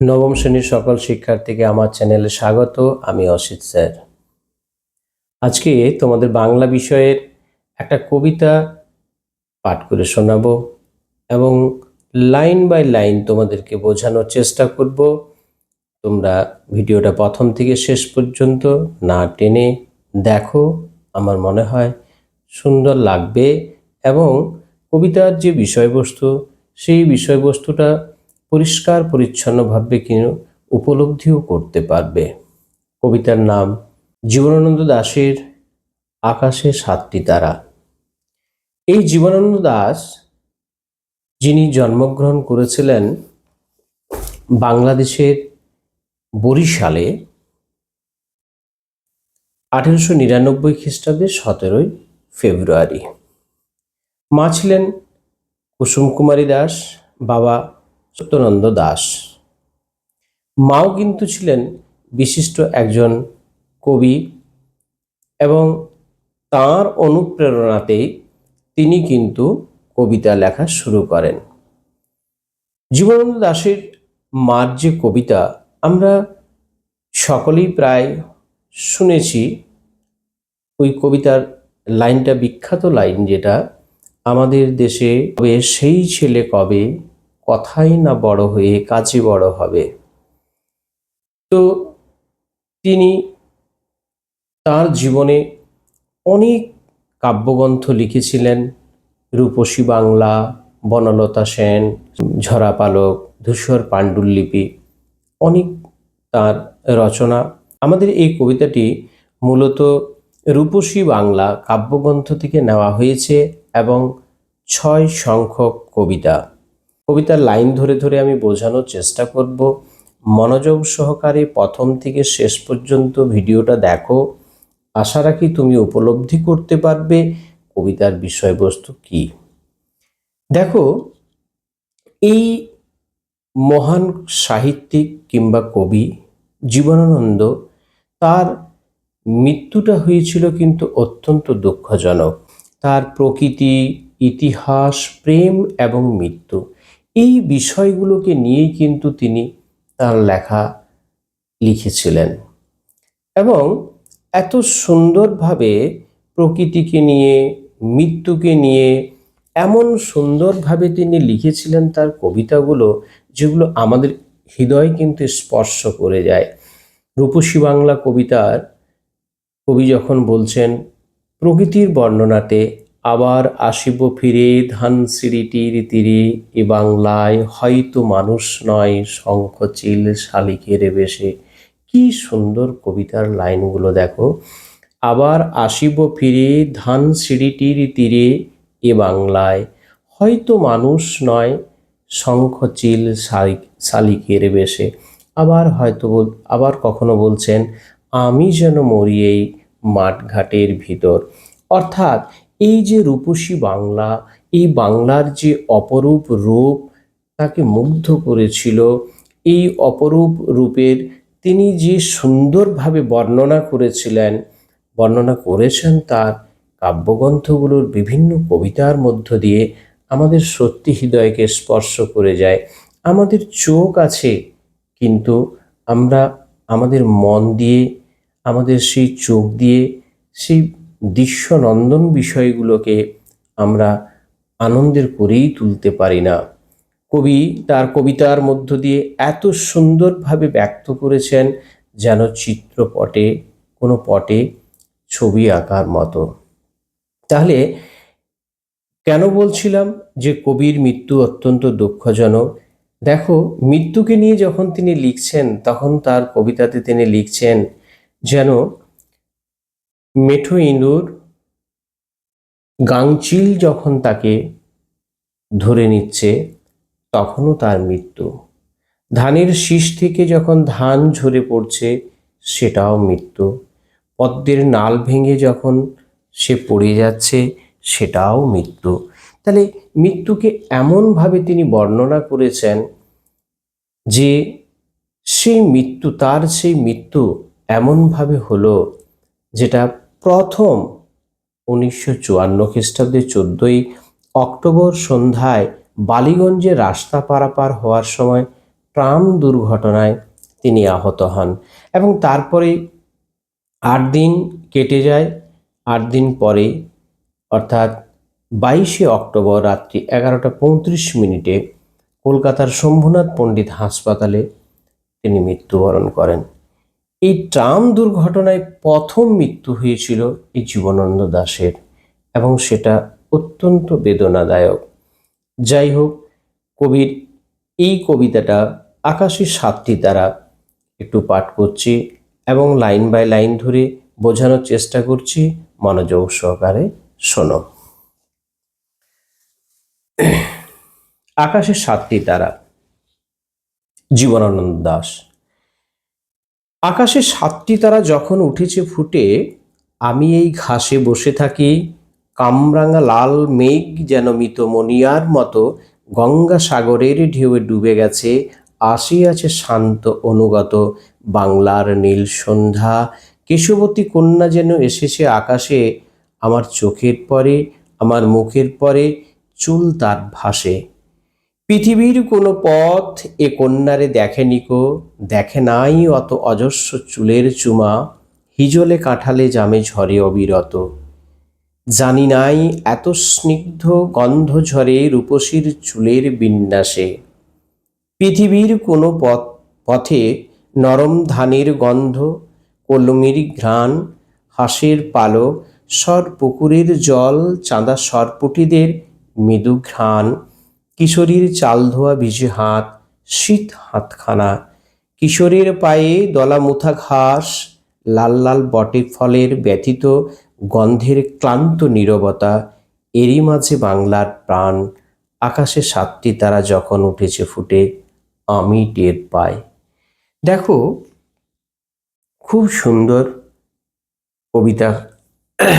নবম শ্রেণির সকল শিক্ষার্থীকে আমার চ্যানেলে স্বাগত, আমি অসিত স্যার। আজকে তোমাদের বাংলা বিষয়ের একটা কবিতা পাঠ করে শোনাব এবং লাইন বাই লাইন তোমাদেরকে বোঝানোর চেষ্টা করব। তোমরা ভিডিওটা প্রথম থেকে শেষ পর্যন্ত না টেনে দেখো, আমার মনে হয় সুন্দর লাগবে এবং কবিতার যে বিষয়বস্তু, সেই বিষয়বস্তুটা পরিষ্কার, পরিচ্ছন্নভাবে কিন্তু উপলব্ধিও করতে পারবে। কবিতার নাম, জীবনানন্দ দাশের আকাশে সাতটি তারা এই জীবনানন্দ দাস, যিনি জন্মগ্রহণ করেছিলেন বাংলাদেশের বরিশালে আঠেরোশো নিরানব্বই খ্রিস্টাব্দের সতেরোই ফেব্রুয়ারি। মা ছিলেন কুসুম কুমারী দাস, বাবা সত্যনন্দ দাস। মাও কিন্তু ছিলেন বিশিষ্ট একজন কবি এবং তার অনুপ্রেরণাতেই তিনি কিন্তু কবিতা লেখা শুরু করেন। জীবনানন্দ দাশের মার যে কবিতা আমরা সকলেই প্রায় শুনেছি, ওই কবিতার লাইনটা বিখ্যাত লাইন যেটা, আমাদের দেশে সেই ছেলে কবে কথাই না বড় হয়ে কাজে বড় হবে। তো তিনি তার জীবনে অনেক কাব্যগ্রন্থ লিখেছিলেন। রূপসী বাংলা, বনলতা সেন, ঝরা পালক, ধূসর পাণ্ডুলিপি, অনেক তার রচনা। আমাদের এই কবিতাটি মূলত রূপসী বাংলা কাব্যগ্রন্থ থেকে নেওয়া হয়েছে এবং ছয় সংখ্যক কবিতা। কবিতার লাইন ধরে ধরে আমি বোঝানোর চেষ্টা করব। মনোযোগ সহকারে প্রথম থেকে শেষ পর্যন্ত ভিডিওটা দেখো। আশা রাখি তুমি উপলব্ধি করতে পারবে কবিতার বিষয়বস্তু কি। দেখো, এই মহান সাহিত্যিক কিংবা কবি জীবনানন্দ তার মৃত্যুটা হয়েছিল কিন্তু অত্যন্ত দুঃখজনক। তার প্রকৃতি, ইতিহাস, প্রেম এবং মৃত্যু এই বিষয়গুলোকে নিয়েই কিন্তু তিনি তার লেখা লিখেছিলেন। এবং এত সুন্দরভাবে প্রকৃতিকে নিয়ে, মৃত্যুকে নিয়ে, এমন সুন্দরভাবে তিনি লিখেছিলেন তার কবিতাগুলো, যেগুলো আমাদের হৃদয় কিন্তু স্পর্শ করে যায়। রূপসী বাংলা কবিতার কবি যখন বলছেন, প্রকৃতির বর্ণনাতে আবার আসিব ফিরে ধান সিঁড়িটির তীরে এ বাংলায় হয়তো মানুষ নয় শঙ্খ চিল শালিকের বেশে। কি সুন্দর কবিতার লাইনগুলো দেখো। আবার আসিব ফিরে ধান সিঁড়িটির তীরে এ বাংলায় হয়তো মানুষ নয় শঙ্খ চিল শালিক, শালিকের বেশে। আবার হয়তো আবার কখনো বলছেন, আমি যেন মরি এই মাঠঘাটের ভিতর। অর্থাৎ এই যে রূপসী বাংলা, এই বাংলার যে অপরূপ রূপ তাকে মুগ্ধ করেছিল, এই অপরূপ রূপের তিনি যে সুন্দরভাবে বর্ণনা করেছিলেন, বর্ণনা করেছেন তার কাব্যগ্রন্থগুলোর বিভিন্ন কবিতার মধ্য দিয়ে আমাদের সত্যি হৃদয়কে স্পর্শ করে যায়। আমাদের চোখ আছে, কিন্তু আমরা আমাদের মন দিয়ে, আমাদের সেই চোখ দিয়ে, সেই দৃশ্যনন্দন বিষয়গুলোকে আমরা আনন্দের করেই তুলতে পারি না। কবি তার কবিতার মধ্য দিয়ে এত সুন্দরভাবে ব্যক্ত করেছেন যেন চিত্রপটে, কোনো পটে ছবি আঁকার মতো। তাহলে কেন বলছিলাম যে কবির মৃত্যু অত্যন্ত দুঃখজনক? দেখো, মৃত্যুকে নিয়ে যখন তিনি লিখছেন, তখন তার কবিতাতে তিনি লিখছেন যেন মেঠো ইঁদুর গাংচিল যখন তাকে ধরে নিচ্ছে, তখনও তার মৃত্যু। ধানের শীষ থেকে যখন ধান ঝরে পড়ছে, সেটাও মৃত্যু। পদ্মের নাল ভেঙে যখন সে পড়ে যাচ্ছে, সেটাও মৃত্যু। তাহলে মৃত্যুকে এমনভাবে তিনি বর্ণনা করেছেন যে, সেই মৃত্যু, তার সেই মৃত্যু এমনভাবে হলো, যেটা প্রথম উনিশশো চুয়ান্ন খ্রিস্টাব্দে চোদ্দই অক্টোবর সন্ধ্যায় বালিগঞ্জে রাস্তা পারাপার হওয়ার সময় ট্রাম দুর্ঘটনায় তিনি আহত হন এবং তারপরে আট দিন কেটে যায়। আট দিন পরে, অর্থাৎ বাইশে অক্টোবর রাত্রি এগারোটা পঁয়ত্রিশ মিনিটে কলকাতার শম্ভুনাথ পণ্ডিত হাসপাতালে তিনি মৃত্যুবরণ করেন। এই ট্রাম দুর্ঘটনায় প্রথম মৃত্যু হয়েছিল এই জীবনানন্দ দাশের এবং সেটা অত্যন্ত বেদনাদায়ক। যাই হোক, কবির এই কবিতাটা আকাশে সাতটি তারা একটু পাঠ করছি এবং লাইন বাই লাইন ধরে বোঝানোর চেষ্টা করছি। মনোযোগ সহকারে শোনো। আকাশে সাতটি তারা। জীবনানন্দ দাস। আকাশে সাতটি তারা যখন উঠেছে ফুটে, আমি এই ঘাসে বসে থাকি, কামরাঙা লাল মেঘ যেন মিত মনিয়ার মতো গঙ্গা সাগরের ঢেউয়ে ডুবে গেছে আসিয়াছে শান্ত অনুগত বাংলার নীল সন্ধ্যা। কেশবতী কন্যা যেন এসেছে আকাশে, আমার চোখের পরে, আমার মুখের পরে, চুল তার ভাসে। পৃথিবীর কোনো পথ এ কন্যারে দেখেনি কো, দেখে নাই অত অজস্র চুলের চুমা, হিজলে কাঁঠালে জামে ঝরে অবিরত। জানি নাই এত স্নিগ্ধ গন্ধ ঝরে রূপসীর চুলের বিন্যাসে। পৃথিবীর কোনো পথ, পথে নরম ধানের গন্ধ, কলমির ঘ্রাণ, হাঁসের পালক সর পুকুরের জল, চাঁদা সরপুটিদের মৃদু ঘ্রাণ। কিশোরীর চাল ধোয়া ভিজে হাত, শীত হাতখানা। কিশোরীর পায়ে দলা মুথা ঘাস, লাল লাল বটে ফলের ব্যথিত গন্ধের ক্লান্ত নীরবতা, এরই মাঝে বাংলার প্রাণ। আকাশে সাতটি তারা যখন উঠেছে ফুটে, আমি টের পাই। দেখো, খুব সুন্দর কবিতা,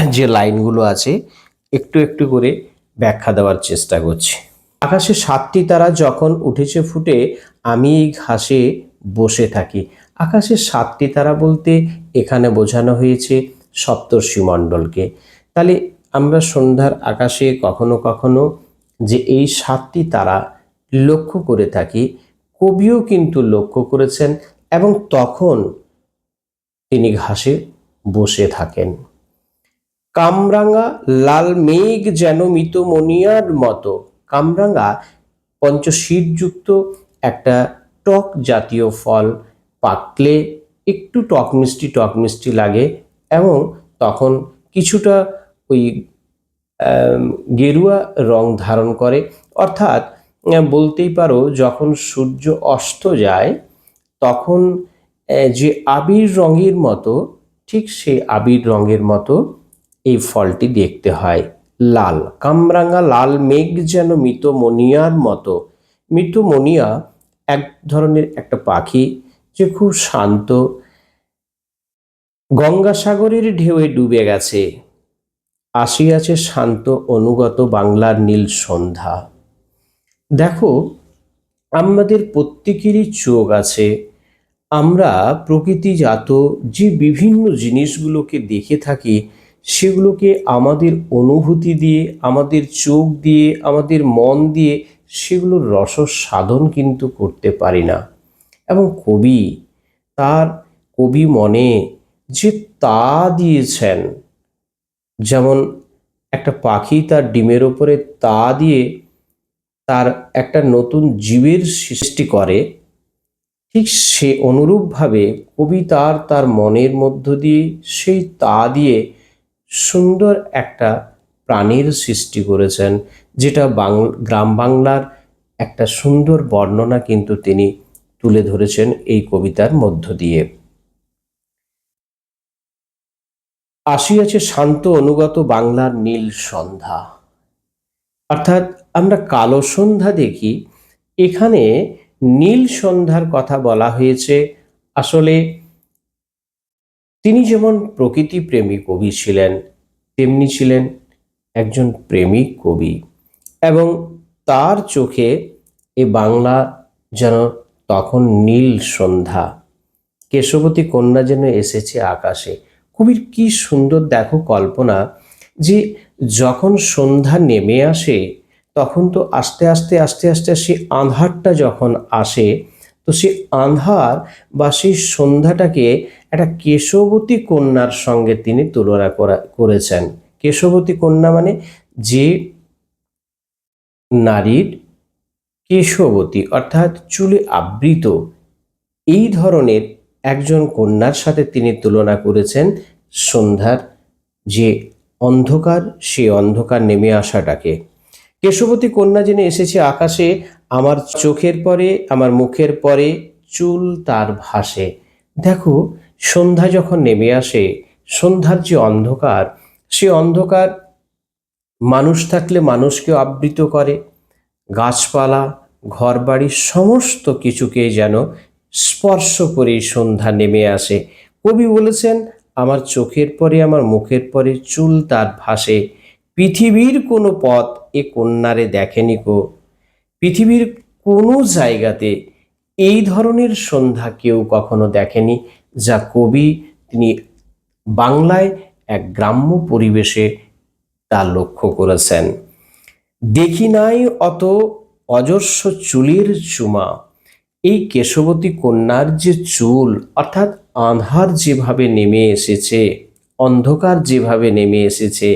যে লাইনগুলো আছে, একটু একটু করে ব্যাখ্যা দেওয়ার চেষ্টা করছি। আকাশে সাতটি তারা যখন উঠেছে ফুটে, আমি এই ঘাসে বসে থাকি। আকাশে সাতটি তারা বলতে এখানে বোঝানো হয়েছে সপ্তর্ষি মণ্ডলকে। তাহলে আমরা সন্ধ্যার আকাশে কখনো কখনো যে এই সাতটি তারা লক্ষ্য করে থাকি, কবিও কিন্তু লক্ষ্য করেছেন এবং তখন তিনি ঘাসে বসে থাকেন। কামরাঙা, লাল মেঘ যেন মিতমনিয়ার মতো। কামরাঙা পঞ্চশীরযুক্ত একটা টক জাতীয় ফল পাকলে একটু টক মিষ্টি টক মিষ্টি লাগে এবং তখন কিছুটা ওই গেরুয়া রং ধারণ করে। অর্থাৎ বলতেই পারো যখন সূর্য অস্ত যায়, তখন যে আবির রঙের মতো, ঠিক সেই আবির রঙের মতো এই ফলটি দেখতে হয়। লাল। কামরাঙা লাল মেঘ যেন মৃত মনিয়ার মতো। মৃত মনিয়া এক ধরনের একটা পাখি যে খুব শান্ত। গঙ্গাসাগরের ঢেউয়ে ডুবে গেছে। আসিয়াছে শান্ত অনুগত বাংলার নীল সন্ধ্যা। দেখো, আমাদের প্রত্যেকেরই চোখ আছে। আমরা প্রকৃতিজাত যে বিভিন্ন জিনিসগুলোকে দেখে থাকি সেগুলোকে আমাদের অনুভূতি দিয়ে, আমাদের চোখ দিয়ে, আমাদের মন দিয়ে সেগুলোর রস সাধন কিন্তু করতে পারি না। এবং কবি, তার কবি মনে যে তা দিয়েছেন, যেমন একটা পাখি তার ডিমের ওপরে তা দিয়ে তার একটা নতুন জীবের সৃষ্টি করে, ঠিক সে অনুরূপভাবে কবি তার তার মনের মধ্য দিয়ে সেই তা দিয়ে সুন্দর একটা প্রাণীর সৃষ্টি করেছেন, যেটা বাং, গ্রাম বাংলার একটা সুন্দর বর্ণনা কিন্তু তিনি তুলে ধরেছেন এই কবিতার মধ্য দিয়ে। আসিয়াছে শান্ত অনুগত বাংলার নীল সন্ধ্যা। অর্থাৎ আমরা কালো সন্ধ্যা দেখি, এখানে নীল সন্ধ্যার কথা বলা হয়েছে, আসলে তিনি যেমন প্রকৃতি প্রেমী কবি ছিলেন, তেমনি ছিলেন একজন প্রেমিক কবি। এবং তার চোখে এ বাংলা যেন তখন নীল সন্ধ্যা। কেশবতী কন্যা যেন এসেছে আকাশে। কবির কি সুন্দর দেখো কল্পনা যে যখন সন্ধ্যা নেমে আসে, তখন তো আস্তে আস্তে আস্তে আস্তে সে আঁধারটা যখন আসে, তো সেই আন্ধার বা সেই সন্ধ্যাটাকে একটা কেশবতী কন্যার সঙ্গে তিনি তুলনা করা, করেছেন। কেশবতী কন্যা মানে যে নারীর কেশবতী, অর্থাৎ চুলে আবৃত। এই ধরনের একজন কন্যার সাথে তিনি তুলনা করেছেন সন্ধ্যার যে অন্ধকার, সে অন্ধকার নেমে আসাটাকে। কেশবতী কন্যা যিনি এসেছে আকাশে, আমার চোখের পরে, আমার মুখের পরে, চুল তার ভাসে। দেখো, সন্ধ্যা যখন নেমে আসে, সন্ধ্যার যে অন্ধকার, সে অন্ধকার মানুষ থাকলে মানুষকে আবৃত করে। গাছপালা, ঘরবাড়ি, সমস্ত কিছুকে যেন স্পর্শ করে সন্ধ্যা নেমে আসে। কবি বলেছেন, আমার চোখের পরে, আমার মুখের পরে চুল তার ভাসে। পৃথিবীর কোনো পথ এ কন্যারে দেখেনি কো পৃথিবীর কোনো জায়গাতে এই ধরনের সন্ধ্যা কেউ কখনো দেখেনি, যা কবি তিনি বাংলায় এক গ্রাম্য পরিবেশে তা লক্ষ্য করেছেন। দেখি নাই অত অজস্র চুলের চুমা। এই কেশবতী কন্যার যে চুল, অর্থাৎ আঁধার যেভাবে নেমে এসেছে, অন্ধকার যেভাবে নেমে এসেছে,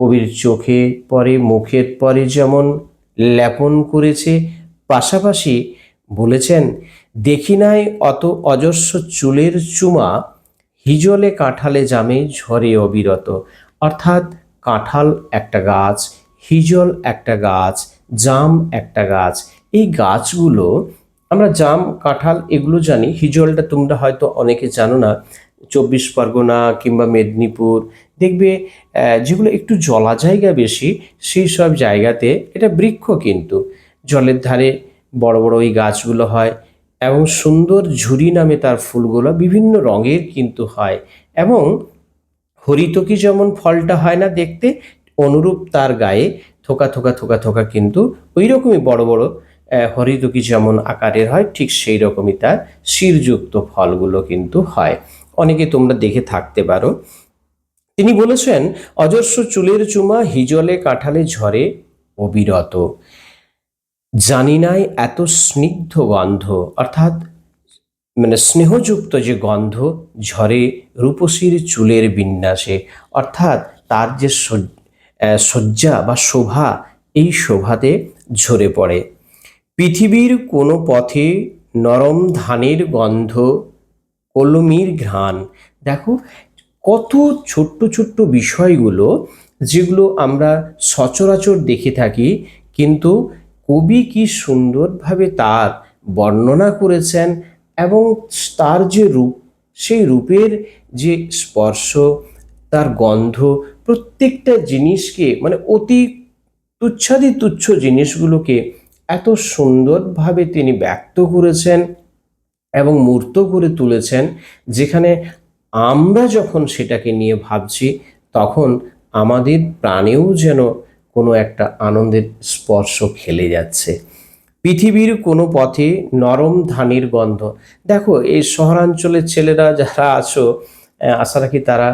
কবির চোখে পরে মুখের পরে যেমন লেপন করেছে, পাশাপাশি বলেছেন দেখি নাই অত অজস্র চুলের চুমা, হিজলে কাঁঠালে জামে ঝরে অবিরত। অর্থাৎ কাঁঠাল একটা গাছ, হিজল একটা গাছ, জাম একটা গাছ। এই গাছগুলো, আমরা জাম, কাঁঠাল এগুলো জানি। হিজলটা তোমরা হয়তো অনেকে জানো না। চব্বিশ পরগনা কিংবা মেদিনীপুর। দেখবে যেগুলো একটু জলা জায়গা বেশি, সেই সব জায়গাতে এটা বৃক্ষ কিন্তু। জলের ধারে বড় বড় ওই গাছগুলো হয় এবং সুন্দর ঝুরি নামে তার ফুলগুলো বিভিন্ন রঙের কিন্তু হয় এবং হরিতকি যেমন ফলটা হয় না দেখতে, অনুরূপ তার গায়ে থোকা থোকা থোকা থোকা কিন্তু ওই রকমই বড় বড় হরিতকি যেমন আকারের হয়, ঠিক সেই রকমই তার শিরযুক্ত ফলগুলো কিন্তু হয়। অনেকে তোমরা দেখে থাকতে পারো। তিনি বলেছেন, অজস্র চুলের চুমা, হিজলে কাঠালে ঝরে অবিরত। জানি নাই এত স্নিগ্ধ গন্ধ, অর্থাৎ মানে স্নেহযুক্ত যে গন্ধ, ঝরে রূপসীর চুলের বিন্যাসে, অর্থাৎ তার যে শয্যা বা শোভা, এই শোভাতে ঝরে পড়ে। পৃথিবীর কোনো পথে নরম ধানের গন্ধ, কলমির ঘ্রাণ। দেখো, কত ছোট্ট ছোট্ট বিষয়গুলো, যেগুলো আমরা সচরাচর দেখে থাকি, কিন্তু কবি কি সুন্দরভাবে তার বর্ণনা করেছেন এবং তার যে রূপ, সেই রূপের যে স্পর্শ, তার গন্ধ, প্রত্যেকটা জিনিসকে মানে অতি তুচ্ছাদি তুচ্ছ জিনিসগুলোকে এত সুন্দরভাবে তিনি ব্যক্ত করেছেন এবং মূর্ত করে তুলেছেন, যেখানে আমরা যখন সেটাকে নিয়ে ভাবছি, তখন আমাদের প্রাণেও যেন কোনো একটা আনন্দের স্পর্শ খেলে যাচ্ছে। পৃথিবীর কোনো পথে নরম ধানের গন্ধ। দেখো, এই শহরাঞ্চলের ছেলেরা যারা আছো আশা রাখি তারা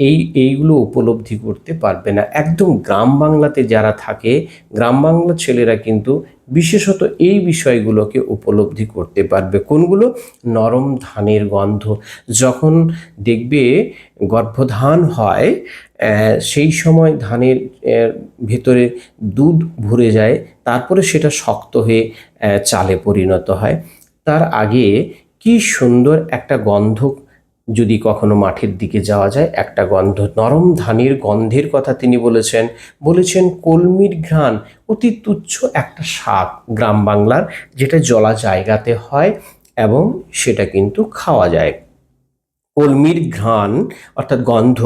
এই, এইগুলো উপলব্ধি করতে পারবে না। একদম গ্রাম বাংলাতে যারা থাকে, গ্রাম বাংলার ছেলেরা কিন্তু বিশেষত এই বিষয়গুলোকে উপলব্ধি করতে পারবে। কোনগুলো? নরম ধানের গন্ধ। যখন দেখবে গর্ভধান হয় সেই সময় ধানের ভেতরে দুধ ভরে যায়, তারপরে সেটা শক্ত হয়ে চালে পরিণত হয়। তার আগে কি সুন্দর একটা গন্ধ যদি কখনো মাঠের দিকে যাওয়া যায়, একটা গন্ধ, নরম ধানের গন্ধের কথা তিনি বলেছেন। বলেছেন, কলমির ঘ্রাণ অতি তুচ্ছ একটা শাক গ্রাম বাংলার, যেটা জলা জায়গাতে হয় এবং সেটা কিন্তু খাওয়া যায়। কলমির ঘ্রাণ, অর্থাৎ গন্ধ,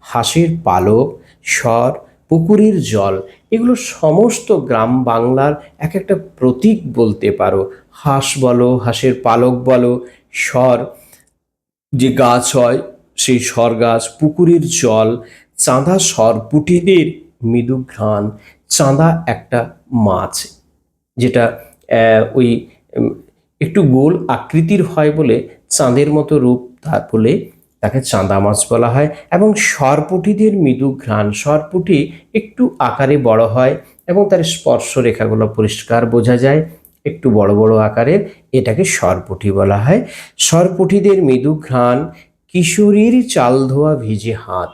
হাঁসের পালক, স্বর, পুকুরের জল, এগুলো সমস্ত গ্রাম বাংলার এক একটা প্রতীক বলতে পারো। হাঁস বলো, হাঁসের পালক বলো, স্বর, যে গাছ হয় সেই স্বর গাছ, পুকুরের জল, চাঁদা সরপুটিদের মৃদু ঘ্রাণ, চাঁদা একটা মাছ, যেটা ওই একটু গোল আকৃতির হয় বলে চাঁদের মতো রূপ তার বলে তাকে চাঁদা মাছ বলা হয় এবং সরপুটিদের মৃদু ঘ্রাণ। সরপুটি একটু আকারে বড় হয় এবং তার স্পর্শ রেখাগুলো পরিষ্কার বোঝা যায়। একটু বড় বড় আকারের এটাকে সরপুঁটি বলা হয়। সরপুঁটিদের মৃদু ঘ্রাণ, কিশোরীর চাল ধোয়া ভিজে হাত।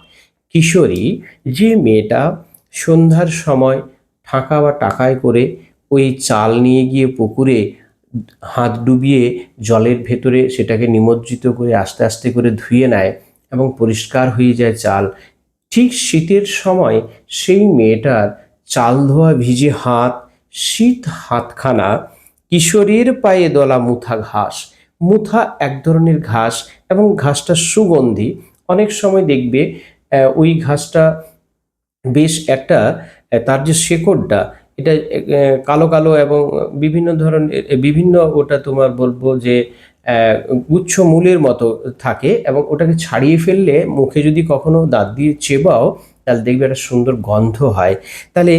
কিশোরী যে মেয়েটা সন্ধ্যার সময় ঠাকা বা টাকায় করে ওই চাল নিয়ে গিয়ে পুকুরে হাত ডুবিয়ে জলের ভেতরে সেটাকে নিমজ্জিত করে আস্তে আস্তে করে ধুয়ে নেয় এবং পরিষ্কার হয়ে যায় চাল। ঠিক শীতের সময় সেই মেয়েটার চাল ধোয়া ভিজে হাত, শীত হাতখানা, কিশোরীর পায়ে দলা মুথা ঘাস, মুথা এক ধরনের ঘাস এবং ঘাসটা সুগন্ধি। অনেক সময় দেখবে ওই ঘাসটা বেশ একটা তার যে শেকড়টা এটা কালো কালো এবং বিভিন্ন ধরনের বিভিন্ন ওটা তোমার বলব যে গুচ্ছ মূলের মতো থাকে এবং ওটাকে ছাড়িয়ে ফেললে মুখে যদি কখনো দাঁত দিয়ে চেবাও, তাহলে দেখবে একটা সুন্দর গন্ধ হয়। তাহলে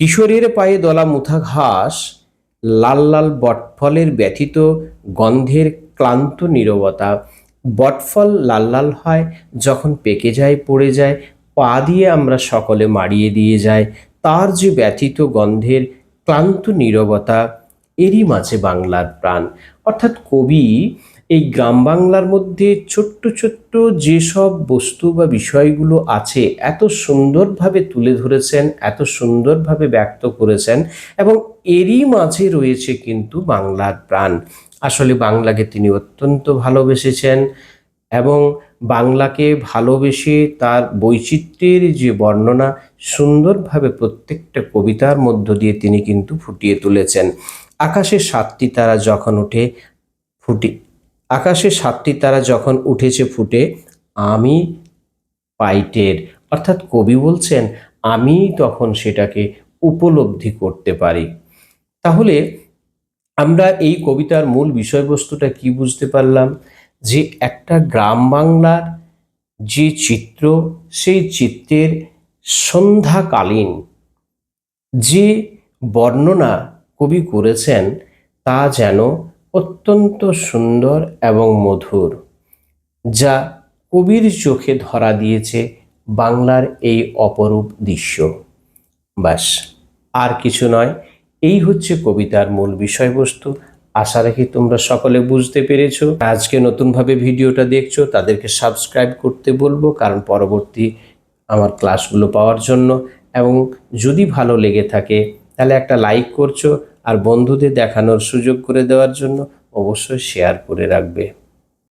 কিশোরের পায়ে দলা মুথা ঘাস, লাল লাল বটফলের ব্যথিত গন্ধের ক্লান্ত নীরবতা। বটফল লাল লাল হয়, যখন পেকে যায়, পড়ে যায়, পা দিয়ে আমরা সকলে মারিয়ে দিয়ে যাই। তার যে ব্যথিত গন্ধের ক্লান্ত নীরবতা, এরই মাঝে বাংলার প্রাণ। অর্থাৎ কবি এই গ্রাম বাংলার মধ্যে ছোট্ট ছোট্ট যেসব বস্তু বা বিষয়গুলো আছে, এত সুন্দরভাবে তুলে ধরেছেন, এত সুন্দরভাবে ব্যক্ত করেছেন এবং এরই মাঝে রয়েছে কিন্তু বাংলার প্রাণ। আসলে বাংলাকে তিনি অত্যন্ত ভালোবেসেছেন। এবং বাংলাকে ভালোবেসে তার বৈচিত্র্যের যে বর্ণনা সুন্দরভাবে প্রত্যেকটা কবিতার মধ্য দিয়ে তিনি কিন্তু ফুটিয়ে তুলেছেন। আকাশে সাতটি তারা যখন উঠে ফুটে, আকাশে সাতটি তারা যখন উঠেছে ফুটে, আমি পাইটের, অর্থাৎ কবি বলছেন, আমি তখন সেটাকে উপলব্ধি করতে পারি। তাহলে আমরা এই কবিতার মূল বিষয়বস্তুটা কি বুঝতে পারলাম? যে একটা গ্রাম বাংলার যে চিত্র, সেই চিত্রের সন্ধ্যাকালীন যে বর্ণনা কবি করেছেন, তা যেন অত্যন্ত সুন্দর এবং মধুর, যা কবির চোখে ধরা দিয়েছে বাংলার এই অপরূপ দৃশ্য। ব্যাস, আর কিছু নয়, এই হচ্ছে কবিতার মূল বিষয়বস্তু। আশা রাখি তোমরা সকলে বুঝতে পেরেছ। আজকে নতুনভাবে ভিডিওটা দেখছ, তাদেরকে সাবস্ক্রাইব করতে বলব, কারণ পরবর্তী আমার ক্লাসগুলো পাওয়ার জন্য। এবং যদি ভালো লেগে থাকে, তাহলে একটা লাইক করছ, আর বন্ধুদের দেখানোর সুযোগ করে দেওয়ার জন্য অবশ্যই শেয়ার করে রাখবে।